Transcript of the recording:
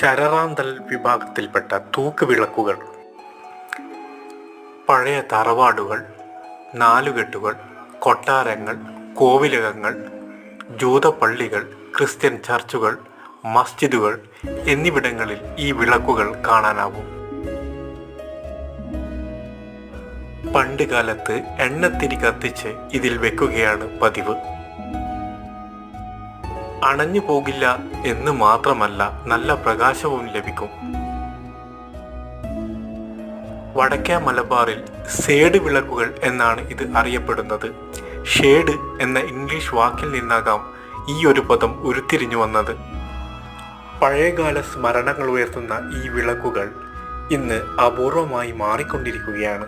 ശരറാന്തൽ വിഭാഗത്തിൽപ്പെട്ട തൂക്ക് വിളക്കുകൾ പഴയ തറവാടുകൾ നാലുകെട്ടുകൾ കൊട്ടാരങ്ങൾ കോവിലകങ്ങൾ ജൂതപ്പള്ളികൾ ക്രിസ്ത്യൻ ചർച്ചുകൾ മസ്ജിദുകൾ എന്നിവിടങ്ങളിൽ ഈ വിളക്കുകൾ കാണാനാവും. പണ്ട് കാലത്ത് എണ്ണത്തിരി കത്തിച്ച് ഇതിൽ വെക്കുകയാണ് പതിവ്. അണഞ്ഞു പോകില്ല എന്ന് മാത്രമല്ല നല്ല പ്രകാശവും ലഭിക്കും. വടക്കേ മലബാറിൽ സേഡ് വിളക്കുകൾ എന്നാണ് ഇത് അറിയപ്പെടുന്നത്. ഷേഡ് എന്ന ഇംഗ്ലീഷ് വാക്കിൽ നിന്നാകാം ഈ ഒരു പദം ഉരുത്തിരിഞ്ഞു വന്നത്. പഴയകാല സ്മരണകൾ ഉയർത്തുന്ന ഈ വിളക്കുകൾ ഇന്ന് അപൂർവമായി മാറിക്കൊണ്ടിരിക്കുകയാണ്.